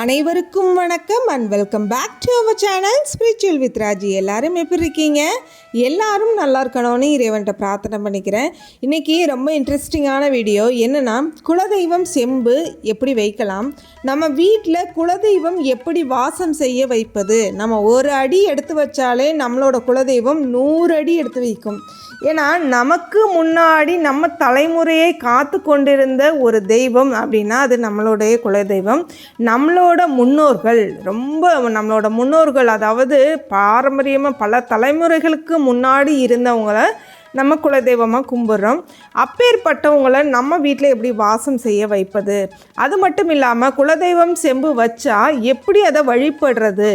அனைவருக்கும் வணக்கம் and welcome back to our channel spiritual with Raji எல்லாரும் எப்படி இருக்கீங்க? எல்லாரும் நல்லா இருக்கணும்னு இறைவன்கிட்ட பிரார்த்தனை பண்ணிக்கிறேன். இன்றைக்கி ரொம்ப இன்ட்ரெஸ்டிங்கான வீடியோ என்னென்னா குலதெய்வம் செம்பு எப்படி வைக்கலாம்? நம்ம வீட்டில் குலதெய்வம் எப்படி வாசம் செய்ய வைப்பது? நம்ம ஒரு அடி எடுத்து வச்சாலே நம்மளோட குலதெய்வம் நூறு அடி எடுத்து வைக்கும். ஏன்னா நமக்கு முன்னாடி நம்ம தலைமுறையை காத்து கொண்டிருந்த ஒரு தெய்வம் அப்படின்னா அது நம்மளுடைய குலதெய்வம். நம்மளோட முன்னோர்கள் ரொம்ப நம்மளோட முன்னோர்கள் அதாவது பாரம்பரியமாக பல தலைமுறைகளுக்கு முன்னாடி இருந்தவங்கள நம்ம குலதெய்வமாக கும்பிட்றோம். அப்பேற்பட்டவங்களை நம்ம வீட்டில் எப்படி வாசம் செய்ய வைப்பது? அது மட்டும் இல்லாமல் குலதெய்வம் செம்பு வச்சா எப்படி அதை வழிபடுறது?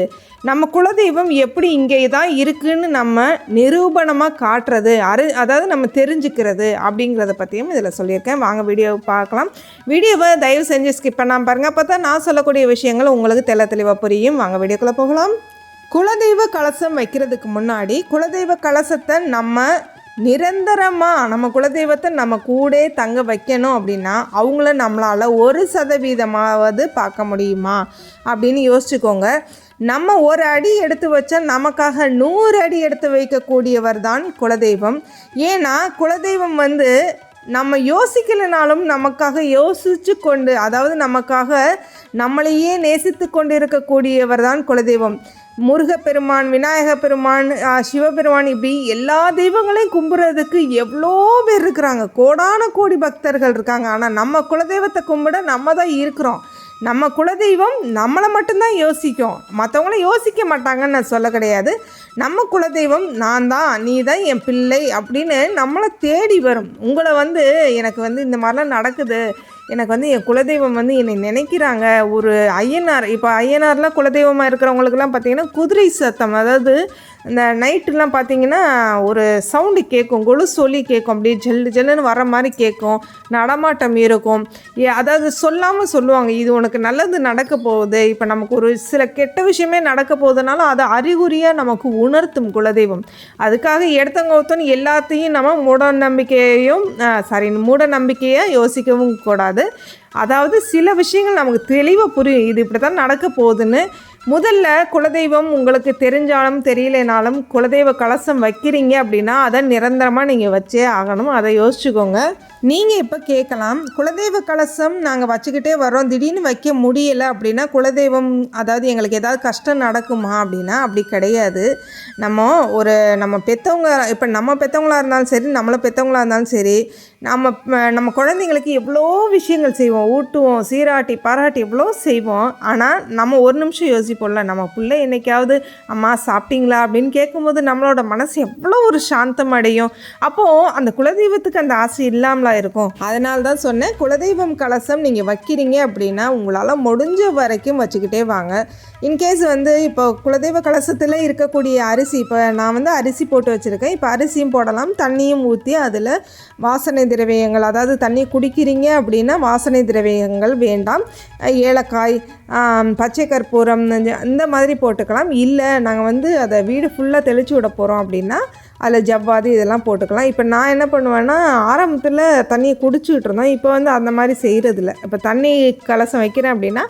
நம்ம குலதெய்வம் எப்படி இங்கே தான் இருக்குன்னு நம்ம நிரூபணமாக காட்டுறது? அரு அதாவது நம்ம தெரிஞ்சுக்கிறது அப்படிங்கிறத பற்றியும் இதில் சொல்லியிருக்கேன். வாங்க வீடியோவை பார்க்கலாம். வீடியோவை தயவு செஞ்சு ஸ்கிப் பண்ணாமல் பாருங்கள் அப்போ தான் நான் சொல்லக்கூடிய விஷயங்கள் உங்களுக்கு தெள்ள தெளிவாக புரியும். வாங்க வீடியோக்குள்ளே போகலாம். குலதெய்வ கலசம் வைக்கிறதுக்கு முன்னாடி குலதெய்வ கலசத்தை நம்ம நிரந்தரமாக நம்ம குலதெய்வத்தை நம்ம கூட தங்க வைக்கணும் அப்படின்னா அவங்கள நம்மளால் ஒரு சதவீதமாவது பார்க்க முடியுமா அப்படின்னு யோசிச்சுக்கோங்க. நம்ம ஒரு அடி எடுத்து வச்சா நமக்காக நூறு அடி எடுத்து வைக்கக்கூடியவர் தான் குலதெய்வம். ஏன்னா குலதெய்வம் வந்து நம்ம யோசிக்கலைனாலும் நமக்காக யோசித்து கொண்டு அதாவது நமக்காக நம்மளையே நேசித்து கொண்டு இருக்கக்கூடியவர் தான் குலதெய்வம். முருகப்பெருமான் விநாயக பெருமான் சிவபெருமான் இப்படி எல்லா தெய்வங்களையும் கும்பிட்றதுக்கு எவ்வளோ பேர் இருக்கிறாங்க. கோடான கோடி பக்தர்கள் இருக்காங்க. ஆனால் நம்ம குலதெய்வத்தை கும்பிட நம்ம தான் இருக்கிறோம். நம்ம குலதெய்வம் நம்மளை மட்டும்தான் யோசிக்கும். மற்றவங்கள யோசிக்க மாட்டாங்கன்னு நான் சொல்ல கிடையாது. நம்ம குலதெய்வம் நான் தான் நீ தான் என் பிள்ளை அப்படின்னு நம்மளை தேடி வரும். உங்களை வந்து எனக்கு வந்து இந்த மாதிரிலாம் நடக்குது. எனக்கு வந்து என் குலதெய்வம் வந்து என்னை நினைக்கிறாங்க. ஒரு ஐயனார் இப்போ ஐயனார்லாம் குலதெய்வமாக இருக்கிறவங்களுக்குலாம் பார்த்தீங்கன்னா குதிரை சத்தம். அதாவது இந்த நைட்டுலாம் பார்த்தீங்கன்னா ஒரு சவுண்டு கேட்கும் கொலுசொலி கேட்கும் அப்படியே ஜெல்லு ஜெல்லுன்னு வர மாதிரி கேட்கும் நடமாட்டம் இருக்கும். ஏ- அதாவது சொல்லாமல் சொல்லுவாங்க இது உனக்கு நல்லது நடக்க போகுது. இப்போ நமக்கு ஒரு சில கெட்ட விஷயமே நடக்க போகுதுனாலும் அதை அறிகுறியாக நமக்கு உணர்த்தும் குலதெய்வம். அதுக்காக எடுத்தவங்க ஒருத்தன் எல்லாத்தையும் நம்ம மூட நம்பிக்கையையும் சாரி மூட நம்பிக்கையை யோசிக்கவும் கூடாது. அதாவது சில விஷயங்கள் நமக்கு தெளிவாக புரியும் இது இப்படி தான் நடக்க போகுதுன்னு முதல்ல குலதெய்வம் உங்களுக்கு தெரிஞ்சாலும் தெரியலனாலும் குலதெய்வ கலசம் வைக்கிறீங்க அப்படின்னா அதை நிரந்தரமாக நீங்கள் வச்சே ஆகணும். அதை யோசிச்சுக்கோங்க. நீங்கள் இப்போ கேட்கலாம் குலதெய்வ கலசம் நாங்கள் வச்சுக்கிட்டே வரோம் திடீர்னு வைக்க முடியலை அப்படின்னா குலதெய்வம் அதாவது எங்களுக்கு ஏதாவது கஷ்டம் நடக்குமா அப்படின்னா அப்படி கிடையாது. நம்ம ஒரு நம்ம பெற்றவங்க இப்போ நம்ம பெற்றவங்களாக இருந்தாலும் சரி நம்மளை பெற்றவங்களாக இருந்தாலும் சரி நம்ம நம்ம குழந்தைங்களுக்கு எவ்வளோ விஷயங்கள் செய்வோம். ஊட்டுவோம் சீராட்டி பாராட்டி எவ்வளோ செய்வோம். ஆனால் நம்ம ஒரு நிமிஷம் யோசிப்போம்ல நம்ம பிள்ளை என்னைக்காவது அம்மா சாப்பிட்டீங்களா? அப்படின்னு கேட்கும்போது நம்மளோட மனசு எவ்வளோ ஒரு சாந்தம் அடையும். அப்போது அந்த குலதெய்வத்துக்கு அந்த ஆசை இல்லாமலா இருக்கும். அதனால தான் சொன்னேன் குலதெய்வம் கலசம் நீங்கள் வைக்கிறீங்க அப்படின்னா உங்களால் முடிஞ்ச வரைக்கும் வச்சுக்கிட்டே வாங்க. இன்கேஸ் வந்து இப்போ குலதெய்வ கலசத்தில் இருக்கக்கூடிய அரிசி இப்போ நான் வந்து அரிசி போட்டு வச்சுருக்கேன். இப்போ அரிசியும் போடலாம் தண்ணியும் ஊற்றி அதில் வாசனை திரவியங்கள் அதாவது தண்ணி குடிக்கிறீங்க அப்படின்னா வாசனை திரவியங்கள் வேண்டாம். ஏலக்காய் பச்சை கற்பூரம் இந்த- இந்த மாதிரி போட்டுக்கலாம். இல்லை நாங்கள் வந்து அதை வீடு ஃபுல்லாக தெளித்து விட போகிறோம் அப்படின்னா அதில் ஜவ்வாது இதெல்லாம் போட்டுக்கலாம். இப்போ நான் என்ன பண்ணுவேன்னா ஆரம்பத்தில் தண்ணியை குடிச்சிக்கிட்டு இருந்தோம். இப்போ வந்து அந்த மாதிரி செய்கிறதில்ல. இப்போ தண்ணி கலசம் வைக்கிறேன் அப்படின்னா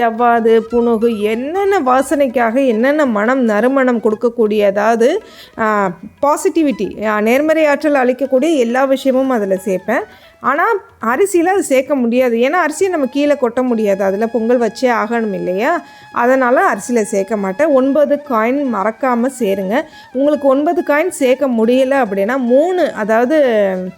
ஜவ்வாது புணுகு என்னென்ன வாசனைக்காக என்னென்ன மனம் நறுமணம் கொடுக்கக்கூடிய அதாவது பாசிட்டிவிட்டி நேர்மறை ஆற்றல் அளிக்கக்கூடிய எல்லா விஷயமும் அதில் சேர்ப்பேன். ஆனால் அரிசியில் அது சேர்க்க முடியாது. ஏன்னா அரிசியை நம்ம கீழே கொட்ட முடியாது. அதில் பொங்கல் வச்சே ஆகணும் இல்லையா? அதனால் அரிசியில் சேர்க்க மாட்டேன். ஒன்பது காயின் மறக்காமல் சேருங்க. உங்களுக்கு ஒன்பது காயின் சேர்க்க முடியலை அப்படின்னா மூணு அதாவது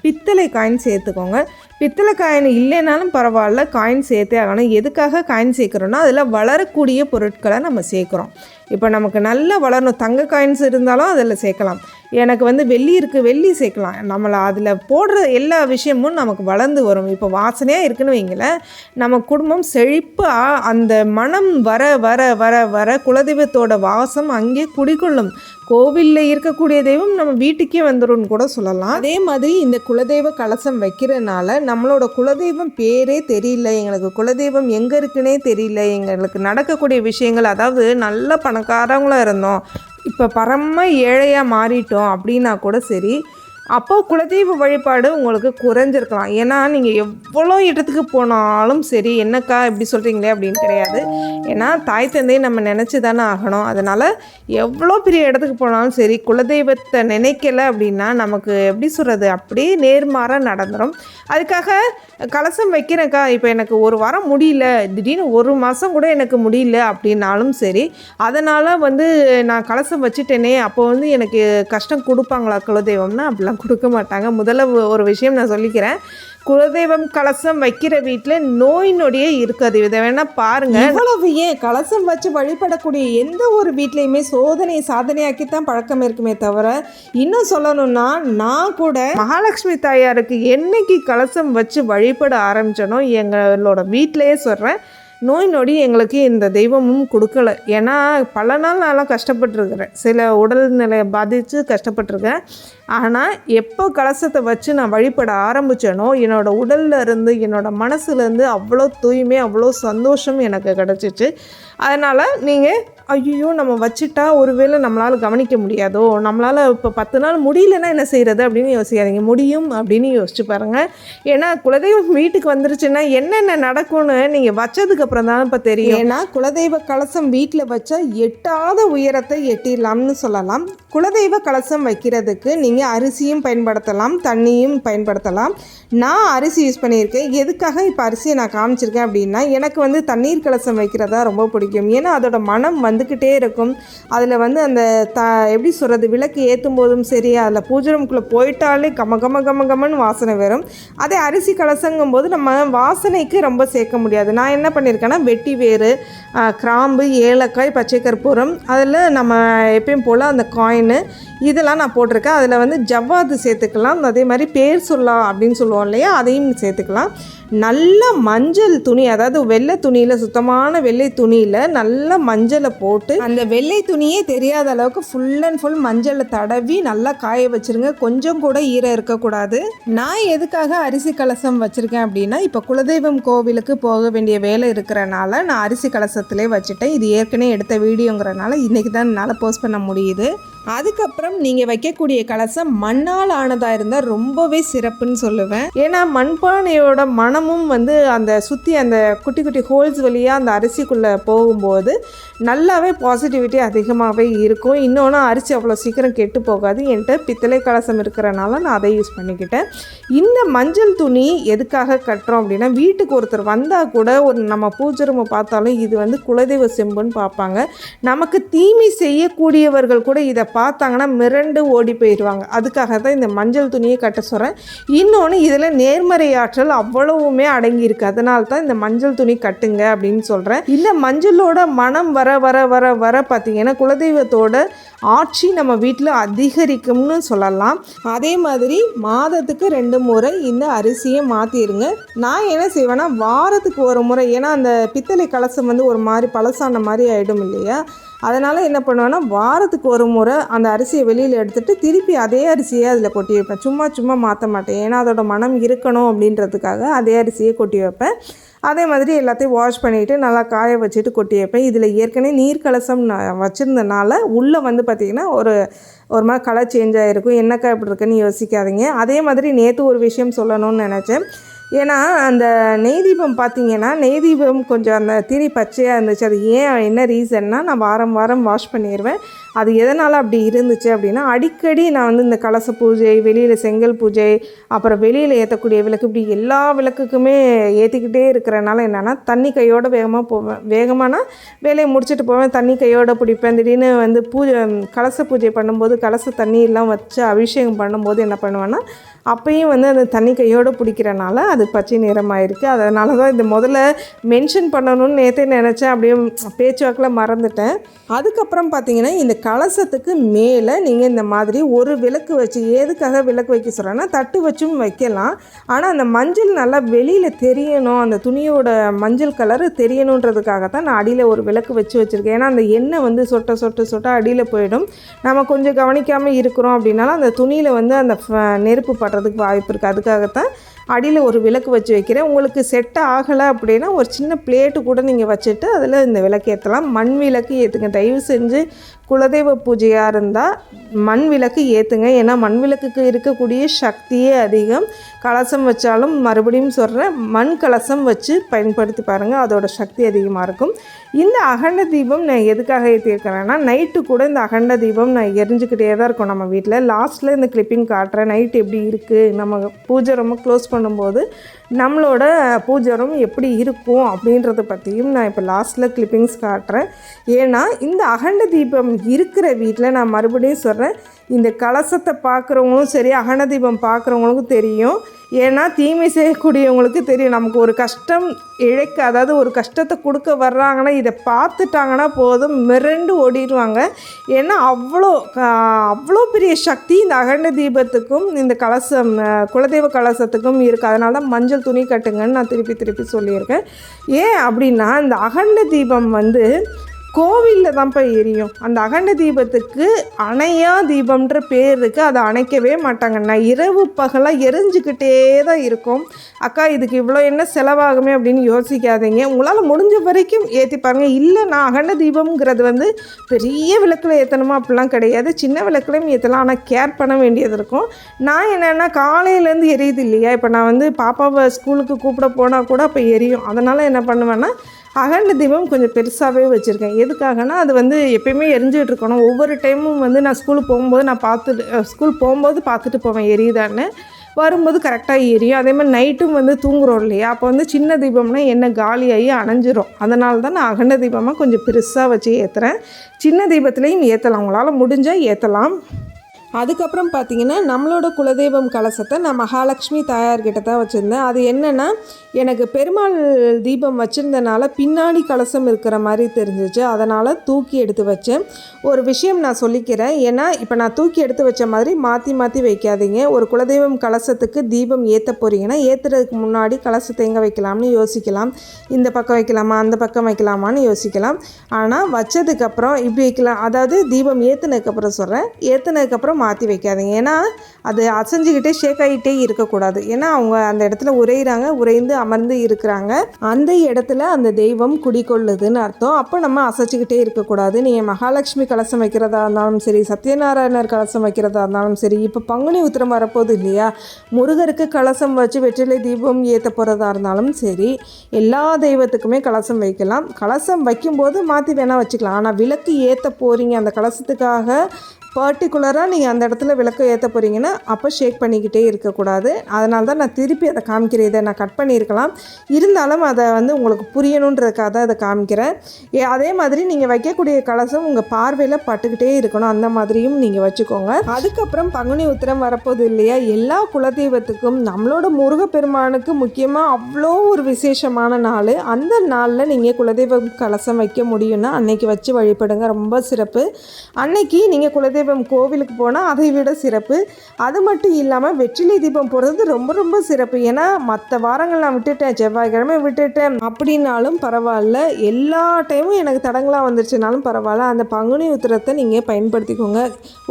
பித்தளை காயின் சேர்த்துக்கோங்க. பித்தளை காயின் இல்லைனாலும் பரவாயில்ல காயின் சேர்த்தே ஆகணும். எதுக்காக காயின் சேர்க்குறோன்னா அதில் வளரக்கூடிய பொருட்களை நம்ம சேர்க்குறோம். இப்போ நமக்கு நல்லா வளரணும். தங்க காயின்ஸ் இருந்தாலும் அதில் சேர்க்கலாம். எனக்கு வந்து வெள்ளி இருக்குது வெள்ளி சேர்க்கலாம். நம்மளை அதில் போடுற எல்லா விஷயமும் நமக்கு வளர்ந்து வரும். இப்போ வாசனையாக இருக்குன்னு வைங்களேன். நம்ம குடும்பம் செழிப்பாக அந்த மனம் வர வர வர வர குலதெய்வத்தோட வாசம் அங்கே குடிக்கொள்ளும் கோவிலில் இருக்கக்கூடிய தெய்வம் நம்ம வீட்டுக்கே வந்துடும் கூட சொல்லலாம். அதே மாதிரி இந்த குலதெய்வ கலசம் வைக்கிறனால நம்மளோட குலதெய்வம் பேரே தெரியல. எங்களுக்கு குலதெய்வம் எங்கே இருக்குன்னே தெரியல. எங்களுக்கு நடக்கக்கூடிய விஷயங்கள் அதாவது நல்லா பணக்காரவங்களா இருந்தோம். இப்போ பரம ஏழையாக மாறிட்டோம் அப்படின்னா கூட சரி அப்போது குலதெய்வ வழிபாடு உங்களுக்கு குறைஞ்சிருக்கலாம். ஏன்னா நீங்கள் எவ்வளோ இடத்துக்கு போனாலும் சரி என்னக்கா இப்படி சொல்கிறீங்களே அப்படின்னு கிடையாது. ஏன்னா தாய் தந்தையை நம்ம நினச்சி தானே ஆகணும். அதனால் எவ்வளோ பெரிய இடத்துக்கு போனாலும் சரி குலதெய்வத்தை நினைக்கல அப்படின்னா நமக்கு எப்படி சொல்கிறது அப்படியே நேர்மாறாக நடந்துடும் அதுக்காக கலசம் வைக்கிறேன்க்கா. இப்போ எனக்கு ஒரு வாரம் முடியல. திடீர்னு ஒரு மாதம் கூட எனக்கு முடியல அப்படின்னாலும் சரி அதனால் வந்து நான் கலசம் வச்சுட்டேனே அப்போ வந்து எனக்கு கஷ்டம் கொடுப்பாங்களா குலதெய்வம்னா? அப்படிலாம் கொடுக்க மாட்டாங்க முதல்ல ஒரு விஷயம் நான் சொல்லிக்கிறேன். குலதெய்வம் கலசம் வைக்கிற வீட்டில் நோய் நொடியே இருக்காது. இதை வேணால் பாருங்கள் இவ்வளவு ஏன்? கலசம் வச்சு வழிபடக்கூடிய எந்த ஒரு வீட்லேயுமே சோதனை சாதனையாக்கி தான் பழக்கம் இருக்குமே தவிர இன்னும் சொல்லணும்னா நான் கூட மகாலட்சுமி தாயாருக்கு என்னைக்கு கலசம் வச்சு வழிபட ஆரம்பிச்சனோ எங்களோட வீட்டிலேயே சொல்கிறேன் நோய் நொடி எங்களுக்கு இந்த தெய்வமும் கொடுக்கல. ஏன்னா பல நாள் நான்லாம் கஷ்டப்பட்டுருக்கிறேன். சில உடல்நிலையை பாதித்து கஷ்டப்பட்டிருக்கேன் ஆனால் எப்போ கலசத்தை வச்சு நான் வழிபட ஆரம்பித்தேனோ என்னோடய உடல்ல இருந்து என்னோடய மனசுலேருந்து அவ்வளோ தூய்மை அவ்வளோ சந்தோஷம் எனக்கு கிடச்சிச்சு. அதனால் நீங்கள் ஐயோ நம்ம வச்சுட்டா ஒருவேளை நம்மளால் கவனிக்க முடியாதோ? நம்மளால் இப்போ பத்து நாள் முடியலன்னா என்ன செய்கிறது அப்படின்னு யோசிக்காதீங்க. முடியும் அப்படின்னு யோசிச்சு பாருங்கள் ஏன்னா குலதெய்வம் வீட்டுக்கு வந்துருச்சுன்னா என்னென்ன நடக்கும்னு நீங்கள் வச்சதுக்கப்புறம் தான் இப்போ தெரியும். ஏன்னா குலதெய்வ கலசம் வீட்டில் வச்சா எட்டாத உயரத்தை எட்டிடலாம்னு சொல்லலாம். குலதெய்வ கலசம் வைக்கிறதுக்கு நீங்கள் அரிசியும் பயன்படுத்தலாம் தண்ணியும் பயன்படுத்தலாம். நான் அரிசி யூஸ் பண்ணியிருக்கேன். எதுக்காக இப்போ அரிசியை நான் காமிச்சிருக்கேன் அப்படின்னா எனக்கு வந்து தண்ணீர் கலசம் வைக்கிறதா ரொம்ப பிடிக்கும். ஏன்னா அதோட மனம் வந்துக்கிட்டே இருக்கும். அதில் வந்து அந்த த எப்படி சொல்கிறது விளக்கு ஏற்றும் போதும் சரி அதில் பூஜை ரூம்குள்ளே போயிட்டாலே கம கம கம கமன்னு வாசனை வரும். அதே அரிசி கலசங்கும் போது நம்ம வாசனைக்கு ரொம்ப சேர்க்க முடியாது. நான் என்ன பண்ணியிருக்கேன்னா வெட்டி வேறு கிராம்பு ஏலக்காய் பச்சை கற்பூரம் அதில் நம்ம எப்பயும் போல் அந்த காயின் இதெல்லாம் நான் போட்டிருக்கேன். அதில் வந்து ஜவ்வாது சேர்த்துக்கலாம். அதே மாதிரி பேர் சொல்லா அப்படின்னு சொல்லுவோம் இல்லையா அதையும் சேர்த்துக்கலாம். நல்ல மஞ்சள் துணி அதாவது வெள்ளை துணியில் சுத்தமான வெள்ளை துணியில் நல்ல மஞ்சளை போட்டு அந்த வெள்ளை துணியே தெரியாத அளவுக்கு ஃபுல் அண்ட் ஃபுல் மஞ்சளை தடவி நல்லா காய வச்சுருங்க. கொஞ்சம் கூட ஈரம் இருக்கக்கூடாது. நான் எதுக்காக அரிசி கலசம் வச்சுருக்கேன் அப்படின்னா இப்போ குலதெய்வம் கோவிலுக்கு போக வேண்டிய வேலை இருக்கிறனால நான் அரிசி கலசத்திலே வச்சுட்டேன். இது ஏற்கனவே எடுத்த வீடியோங்கிறனால இன்றைக்கி தான் என்னால் போஸ்ட் பண்ண முடியுது. அதுக்கப்புறம் நீங்கள் வைக்கக்கூடிய கலசம் மண்ணால் ஆனதாக இருந்தால் ரொம்பவே சிறப்புன்னு சொல்லுவேன். ஏன்னா மண்பானையோட மனமும் வந்து அந்த சுற்றி அந்த குட்டி குட்டி ஹோல்ஸ் வழியாக அந்த அரிசிக்குள்ளே போகும்போது நல்லாவே பாசிட்டிவிட்டி அதிகமாகவே இருக்கும். இன்னொன்று அரிசி அவ்வளோ சீக்கிரம் கெட்டு போகாது. என்கிட்ட பித்தளை கலசம் இருக்கிறனால நான் அதை யூஸ் பண்ணிக்கிட்டேன். இந்த மஞ்சள் துணி எதுக்காக கட்டுறோம் அப்படின்னா வீட்டுக்கு ஒருத்தர் வந்தால் கூட ஒரு நம்ம பூஜை ரூமை பார்த்தாலும் இது வந்து குலதெய்வ செம்புன்னு பார்ப்பாங்க. நமக்கு தீமை செய்யக்கூடியவர்கள் கூட இதை பார்த்தாங்கன்னா மிரண்டு ஓடி போயிடுவாங்க. அதுக்காக தான் இந்த மஞ்சள் துணியை கட்ட சொல்கிறேன் இன்னொன்று இதில் நேர்மறை ஆற்றல் அவ்வளவுமே அடங்கியிருக்கு. அதனால தான் இந்த மஞ்சள் துணி கட்டுங்க அப்படின்னு சொல்கிறேன் இந்த மஞ்சளோட மனம் வர வர வர வர பார்த்திங்கன்னா குலதெய்வத்தோட ஆட்சி நம்ம வீட்டில் அதிகரிக்கும்னு சொல்லலாம். அதே மாதிரி மாதத்துக்கு ரெண்டு முறை இந்த அரிசியை மாற்றிடுங்க நான் என்ன செய்வேன்னா வாரத்துக்கு ஒரு முறை ஏன்னா அந்த பித்தளை கலசம் வந்து ஒரு மாதிரி பழசான மாதிரி ஆகிடும் இல்லையா? அதனால் என்ன பண்ணுவேன்னா வாரத்துக்கு ஒரு முறை அந்த அரிசியை வெளியில் எடுத்துகிட்டு திருப்பி அதே அரிசியை அதில் கொட்டி வைப்பேன். சும்மா சும்மா மாற்ற மாட்டேன். ஏன்னா அதோட மனம் இருக்கணும் அப்படின்றதுக்காக அதே அரிசியை கொட்டி வைப்பேன். அதே மாதிரி எல்லாத்தையும் வாஷ் பண்ணிவிட்டு நல்லா காய வச்சுட்டு கொட்டி வைப்பேன். இதில் ஏற்கனவே நீர் கலசம் நான் வச்சுருந்தனால உள்ளே வந்து பார்த்திங்கன்னா ஒரு ஒரு மாதிரி கலர் சேஞ்ச் ஆகிருக்கும் என்னக்கா இப்படி இருக்குன்னு யோசிக்காதீங்க. அதே மாதிரி நேற்று ஒரு விஷயம் சொல்லணும்னு நினச்சேன். ஏன்னா அந்த நெய் தீபம் பார்த்தீங்கன்னா நெய் தீபம் கொஞ்சம் அந்த திரி பச்சையாக இருந்துச்சு. அது ஏன் என்ன ரீசன்னா நான் வாரம் வாரம் வாஷ் பண்ணிடுவேன் அது எதனால் அப்படி இருந்துச்சு அப்படின்னா அடிக்கடி நான் வந்து இந்த கலச பூஜை வெளியில் செங்கல் பூஜை அப்புறம் வெளியில் ஏற்றக்கூடிய விளக்கு இப்படி எல்லா விளக்குக்குமே ஏற்றிக்கிட்டே இருக்கிறனால என்னென்னா தண்ணி கையோடு வேகமாக போவேன். வேகமானா வேலையை முடிச்சுட்டு போவேன். தண்ணி கையோடு பிடிப்பேன். திடீர்னு வந்து பூஜை கலச பூஜை பண்ணும்போது கலச தண்ணியெல்லாம் வச்சு அபிஷேகம் பண்ணும்போது என்ன பண்ணுவேன்னா அப்பயும் வந்து அந்த தண்ணி கையோடு பிடிக்கிறனால அது பச்சை நிறமாயிருக்கு. அதனால தான் இந்த முதல்ல மென்ஷன் பண்ணணும்னு நேற்றே நினச்சேன். அப்படியே பேச்சுவாக்கில் மறந்துட்டேன். அதுக்கப்புறம் பார்த்தீங்கன்னா இந்த கலசத்துக்கு மேலே நீங்கள் இந்த மாதிரி ஒரு விளக்கு வச்சு எதுக்காக விளக்கு வைக்க சொல்கிறேன்னா தட்டு வச்சும் வைக்கலாம். ஆனால் அந்த மஞ்சள் நல்லா வெளியில் தெரியணும். அந்த துணியோட மஞ்சள் கலர் தெரியணுன்றதுக்காக தான் நான் அடியில் ஒரு விளக்கு வச்சு வச்சுருக்கேன். ஏன்னா அந்த எண்ணெய் வந்து சொட்ட சொட்ட சொட்ட அடியில் போயிடும். நம்ம கொஞ்சம் கவனிக்காமல் இருக்கிறோம் அப்படின்னாலும் அந்த துணியில் வந்து அந்த ஃப- நெருப்பு படுறதுக்கு வாய்ப்பு இருக்குது அதுக்காகத்தான் அடியில் ஒரு விளக்கு வச்சு வைக்கிறேன். உங்களுக்கு செட் ஆகலை அப்படின்னா ஒரு சின்ன பிளேட்டு கூட நீங்கள் வச்சுட்டு அதில் இந்த விளக்கு ஏற்றலாம் மண் விளக்கு ஏற்றுங்க தயவு செஞ்சு குலதெய்வ பூஜையாக இருந்தால் மண் விளக்கு ஏற்றுங்க ஏன்னா மண் விளக்குக்கு இருக்கக்கூடிய சக்தியே அதிகம். கலசம் வச்சாலும் மறுபடியும் சொல்கிறேன் மண் கலசம் வச்சு பயன்படுத்தி பாருங்கள் அதோட சக்தி அதிகமாக இருக்கும். இந்த அகண்ட தீபம் நான் எதுக்காக ஏற்றிருக்கிறேன்னா நைட்டு கூட இந்த அகண்ட தீபம் நான் எரிஞ்சுக்கிட்டே தான் இருக்கும் நம்ம வீட்டில் லாஸ்ட்டில் இந்த கிளிப்பிங் காட்டுறேன் நைட் எப்படி இருக்குது நம்ம பூஜை ரொம்ப க்ளோஸ் பண்ணும்போது நம்மளோட பூஜை ரூம் எப்படி இருக்கும் அப்படின்றத பற்றியும் நான் இப்போ லாஸ்ட்டில் கிளிப்பிங்ஸ் காட்டுறேன். ஏன்னா இந்த அகண்ட தீபம் இருக்கிற வீட்டில் நான் மறுபடியும் சொல்கிறேன் இந்த கலசத்தை பார்க்குறவங்களும் சரி அகண்ட தீபம் பார்க்குறவங்களுக்கும் தெரியும். ஏன்னா தீமை செய்யக்கூடியவங்களுக்கு தெரியும். நமக்கு ஒரு கஷ்டம் இழைக்க அதாவது ஒரு கஷ்டத்தை கொடுக்க வர்றாங்கன்னா இதை பார்த்துட்டாங்கன்னா போதும் மிரண்டு ஓடிடுவாங்க. ஏன்னா அவ்வளோ அவ்வளோ பெரிய சக்தி இந்த அகண்ட தீபத்துக்கும் இந்த கலசம் குலதெய்வ கலசத்துக்கும் இருக்குது அதனால தான் மஞ்சள் துணி கட்டுங்கன்னு நான் திருப்பி திருப்பி சொல்லியிருக்கேன். ஏன் அப்படின்னா இந்த அகண்ட தீபம் வந்து கோவிலில் தான்ப்பா எரியும். அந்த அகண்ட தீபத்துக்கு அணையா தீபம்ன்ற பேர் இருக்குது அதை அணைக்கவே மாட்டாங்கண்ணா இரவு பகலாக எரிஞ்சுக்கிட்டே தான் இருக்கும். அக்கா இதுக்கு இவ்வளோ என்ன செலவாகுமே அப்படின்னு யோசிக்காதீங்க. உங்களால் முடிஞ்ச வரைக்கும் ஏற்றி பாருங்கள் இல்லை நான் அகண்ட தீபம்ங்கிறது வந்து பெரிய விளக்கில் ஏற்றணுமா அப்படிலாம் கிடையாது. சின்ன விளக்குலையும் ஏற்றலாம் ஆனால் கேர் பண்ண வேண்டியது இருக்கும். நான் என்னென்னா காலையிலேருந்து எரியுது இல்லையா? இப்போ நான் வந்து பாப்பாவை ஸ்கூலுக்கு கூப்பிட போனால் கூட அப்போ எரியும். அதனால் என்ன பண்ணுவேன்னா அகண்ட தீபம் கொஞ்சம் பெருசாகவே வச்சுருக்கேன். எதுக்காகனா அது வந்து எப்பயுமே எரிஞ்சிகிட்டு இருக்கணும். ஒவ்வொரு டைமும் வந்து நான் ஸ்கூலுக்கு போகும்போது நான் பார்த்துட்டு ஸ்கூல் போகும்போது பார்த்துட்டு போவேன். எரியுதான்னு. வரும்போது கரெக்டாக எரியும். அதே மாதிரி நைட்டும் வந்து தூங்குறோம் இல்லையா? அப்போ வந்து சின்ன தீபம்னா என்ன காலியாகி அணைஞ்சிரும். அதனால தான் நான் அகண்ட தீபமாக கொஞ்சம் பெருசாக வச்சு ஏற்றுறேன் சின்ன தீபத்துலேயும் ஏற்றலாம் உங்களால் முடிஞ்சால் ஏற்றலாம் அதுக்கப்புறம் பார்த்திங்கன்னா நம்மளோட குலதெய்வம் கலசத்தை நான் மகாலட்சுமி தாயார்கிட்ட தான் வச்சுருந்தேன். அது என்னென்னா எனக்கு பெருமாள் தீபம் வச்சுருந்தனால பின்னாடி கலசம் இருக்கிற மாதிரி தெரிஞ்சிச்சு. அதனால் தூக்கி எடுத்து வச்சேன். ஒரு விஷயம் நான் சொல்லிக்கிறேன். ஏன்னா இப்போ நான் தூக்கி எடுத்து வச்ச மாதிரி மாற்றி மாற்றி வைக்காதீங்க. ஒரு குலதெய்வம் கலசத்துக்கு தீபம் ஏற்ற போகிறீங்கன்னா ஏற்றுறதுக்கு முன்னாடி கலசத்தை எங்கே வைக்கலாம்னு யோசிக்கலாம். இந்த பக்கம் வைக்கலாமா அந்த பக்கம் வைக்கலாமான்னு யோசிக்கலாம். ஆனால் வச்சதுக்கப்புறம் இப்படி வைக்கலாம். அதாவது தீபம் ஏற்றுனதுக்கப்புறம் சொல்கிறேன் ஏற்றுனதுக்கப்புறம் மாற்றி வைக்காதீங்க. ஏன்னா அது அசைஞ்சுக்கிட்டே ஷேக் ஆகிட்டே இருக்கக்கூடாது. ஏன்னா அவங்க அந்த இடத்துல உரையிறாங்க உறைந்து அமர்ந்து இருக்கிறாங்க. அந்த இடத்துல அந்த தெய்வம் குடிக்கொள்ளுதுன்னு அர்த்தம். அப்போ நம்ம அசைச்சிக்கிட்டே இருக்கக்கூடாது. நீங்கள் மகாலட்சுமி கலசம் வைக்கிறதா இருந்தாலும் சரி சத்யநாராயணர் கலசம் வைக்கிறதா இருந்தாலும் சரி இப்போ பங்குனி உத்திரம் வரப்போகுது இல்லையா? முருகருக்கு கலசம் வச்சு வெற்றிலை தீபம் ஏற்ற போகிறதா இருந்தாலும் சரி எல்லா தெய்வத்துக்குமே கலசம் வைக்கலாம். கலசம் வைக்கும்போது மாற்றி வேணால் வச்சுக்கலாம். ஆனால் விளக்கு ஏற்ற போகிறீங்க அந்த கலசத்துக்காக பர்டிகுலராக நீங்கள் அந்த இடத்துல விளக்கு ஏற்ற போகிறீங்கன்னா அப்போ ஷேக் பண்ணிக்கிட்டே இருக்கக்கூடாது. அதனால தான் நான் திருப்பி அதை காமிக்கிறேன். இதை நான் கட் பண்ணியிருக்கலாம். இருந்தாலும் அதை வந்து உங்களுக்கு புரியணுன்றதுக்காக தான் அதை காமிக்கிறேன். ஏ அதே மாதிரி நீங்கள் வைக்கக்கூடிய கலசம் உங்கள் பார்வையில் பட்டுக்கிட்டே இருக்கணும். அந்த மாதிரியும் நீங்கள் வச்சுக்கோங்க. அதுக்கப்புறம் பங்குனி உத்திரம் வரப்போகுது இல்லையா? எல்லா குலதெய்வத்துக்கும் நம்மளோட முருகப்பெருமானுக்கு முக்கியமாக அவ்வளோ ஒரு விசேஷமான நாள். அந்த நாளில் நீங்கள் குலதெய்வ கலசம் வைக்க முடியும்னா அன்னைக்கு வச்சு வழிபடுங்க. ரொம்ப சிறப்பு. அன்னைக்கு நீங்கள் குலதெய்வம் கோவிலுக்கு போனால் அதை விட சிறப்பு. அது மட்டும் இல்லாமல் வெற்றிலை தீபம் போடுறது ரொம்ப ரொம்ப சிறப்பு. ஏன்னா மற்ற வாரங்கள் நான் விட்டுட்டேன். செவ்வாய்க்கிழமை விட்டுட்டேன் அப்படின்னாலும் பரவாயில்ல. எல்லா டைமும் எனக்கு தடங்களாக வந்துருச்சுனாலும் பரவாயில்ல. அந்த பங்குனி உத்திரத்தை நீங்கள் பயன்படுத்திக்கோங்க.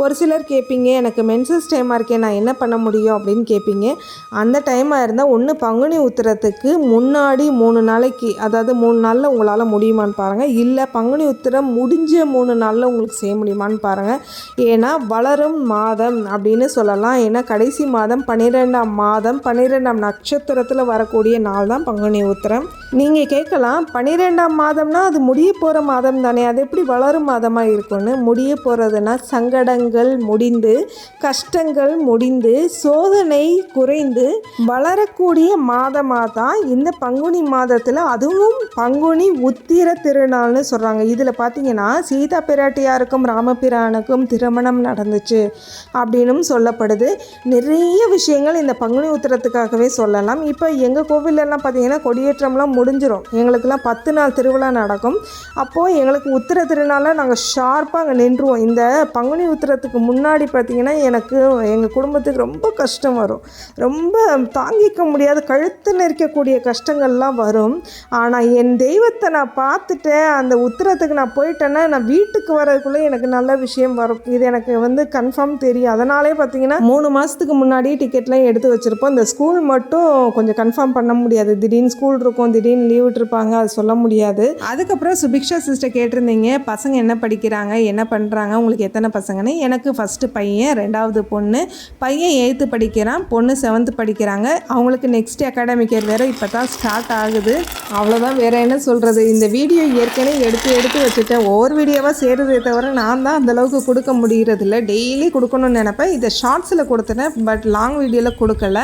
ஒரு சிலர் கேட்பீங்க எனக்கு மென்சஸ் டைமாக இருக்கேன் நான் என்ன பண்ண முடியும்? அப்படின்னு கேட்பீங்க. அந்த டைமாக இருந்தால் ஒன்று பங்குனி உத்திரத்துக்கு முன்னாடி மூணு நாளைக்கு அதாவது மூணு நாளில் உங்களால் முடியுமான்னு பாருங்கள் இல்லை பங்குனி உத்திரம் முடிஞ்ச மூணு நாளில் உங்களுக்கு செய்ய முடியுமான்னு பாருங்கள் ஏன்னா வளரும் மாதம் அப்படின்னு சொல்லலாம். ஏன்னா கடைசி மாதம் பன்னிரெண்டாம் மாதம் பன்னிரெண்டாம் நட்சத்திரத்தில் வரக்கூடிய நாள் தான் பங்குனி உத்திரம். நீங்கள் கேட்கலாம் பன்னிரெண்டாம் மாதம்னா அது முடிய போகிற மாதம் தானே அது எப்படி வளரும் மாதமாக இருக்கும்னு. முடிய போகிறதுனா சங்கடங்கள் முடிந்து கஷ்டங்கள் முடிந்து சோதனை குறைந்து வளரக்கூடிய மாதமாக தான் இந்த பங்குனி மாதத்தில் அதுவும் பங்குனி உத்திர திருநாள்னு சொல்கிறாங்க இதில் பார்த்தீங்கன்னா சீதா பிராட்டியாருக்கும் ராமபிரானுக்கும் திருமணம் நடந்துச்சு அப்படின்னும் சொல்லப்படுது. நிறைய விஷயங்கள் இந்த பங்குனி உத்திரத்துக்காகவே சொல்லலாம். இப்போ எங்கள் கோவிலெல்லாம் பார்த்தீங்கன்னா கொடியேற்றம்லாம் முடிஞ்சிடும் எங்களுக்கெல்லாம் பத்து நாள் திருவிழா நடக்கும். அப்போது எங்களுக்கு உத்திர திருநாளில் நாங்கள் ஷார்ப்பாக அங்கே நின்றுவோம். இந்த பங்குனி உத்திரத்துக்கு முன்னாடி பார்த்திங்கன்னா எனக்கு எங்கள் குடும்பத்துக்கு ரொம்ப கஷ்டம் வரும். ரொம்ப தாங்கிக்க முடியாத கழுத்து நெரிக்கக்கூடிய கஷ்டங்கள்லாம் வரும். ஆனால் என் தெய்வத்தை நான் பார்த்துட்டேன். அந்த உத்திரத்துக்கு நான் போயிட்டேன்னா நான் வீட்டுக்கு வரதுக்குள்ளே எனக்கு நல்ல விஷயம் வரும். இது எனக்கு வந்து கன்ஃபார்ம் தெரியும். அதனாலே பார்த்தீங்கன்னா மூணு மாதத்துக்கு முன்னாடியே டிக்கெட்லாம் எடுத்து வச்சுருப்போம். இந்த ஸ்கூல் மட்டும் கொஞ்சம் கன்ஃபார்ம் பண்ண முடியாது. திடீர்னு ஸ்கூல் இருக்கும் திடீர்னு லீவ் விட்டுருப்பாங்க அது சொல்ல முடியாது. அதுக்கப்புறம் சுபிக்ஷா சிஸ்டர் கேட்டிருந்தீங்க பசங்க என்ன படிக்கிறாங்க என்ன பண்ணுறாங்க உங்களுக்கு எத்தனை பசங்கன்னு? எனக்கு ஃபஸ்ட்டு பையன் ரெண்டாவது பொண்ணு. பையன் எயித்து படிக்கிறான் பொண்ணு செவன்த்து படிக்கிறாங்க. அவங்களுக்கு நெக்ஸ்ட் அகாடமிக் இயர் வேறு இப்போ தான் ஸ்டார்ட் ஆகுது. அவ்வளோதான் வேறு என்ன சொல்கிறது இந்த வீடியோ ஏற்கனவே எடுத்து எடுத்து வச்சுட்டேன். ஒவ்வொரு வீடியோவாக சேருதே தவிர நான் தான் அந்தளவுக்கு கொடுக்க முடிகிறதில்ல டெய்லி கொடுக்கணும்னு நினைப்பேன். இதை ஷார்ட்ஸில் கொடுத்துட்டேன் பட் லாங் வீடியோவில் கொடுக்கல.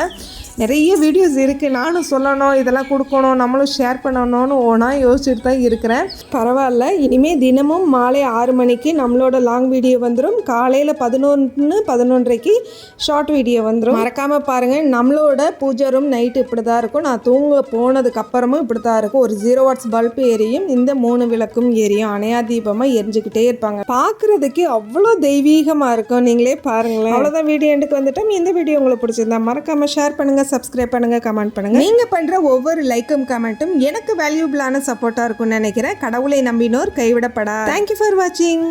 நிறைய வீடியோஸ் இருக்குது நானும் சொல்லணும் இதெல்லாம் கொடுக்கணும் நம்மளும் ஷேர் பண்ணணும்னு ஓனா யோசிச்சுட்டு தான் இருக்கிறேன். பரவாயில்ல. இனிமேல் தினமும் மாலை ஆறு மணிக்கு நம்மளோட லாங் வீடியோ வந்துடும் காலையில் பதினொன்று பதினொன்றைக்கு ஷார்ட் வீடியோ வந்துடும் மறக்காமல் பாருங்கள் நம்மளோட பூஜை ரூம் நைட்டு இப்படி தான் இருக்கும். நான் தூங்க போனதுக்கு அப்புறமும் இப்படி தான் இருக்கும். ஒரு ஜீரோ வாட்ஸ் பல்ப் எரியும் இந்த மூணு விளக்கும் எரியும் அணையா தீபமாக எரிஞ்சுக்கிட்டே இருப்பாங்க. பார்க்குறதுக்கு அவ்வளோ தெய்வீகமாக இருக்கும். நீங்களே பாருங்களேன். அவ்வளோதான் வீடியோ எண்டுக்கு வந்துட்டோம். இந்த வீடியோ உங்களுக்கு பிடிச்சிருந்தா மறக்காமல் ஷேர் பண்ணுங்கள் சப்ஸ்கிரைப் பண்ணுங்கள் கமெண்ட் பண்ணுங்கள் நீங்கள் பண்ணுற ஒவ்வொரு லைக்கும் கமெண்ட்டும் எனக்கு வேல்யூபிளான சப்போர்ட்டாக இருக்கும்னு நினைக்கிறேன். கடவுளை நம்பினோர் கைவிடப்படா தேங்க்யூ ஃபார் வாட்சிங்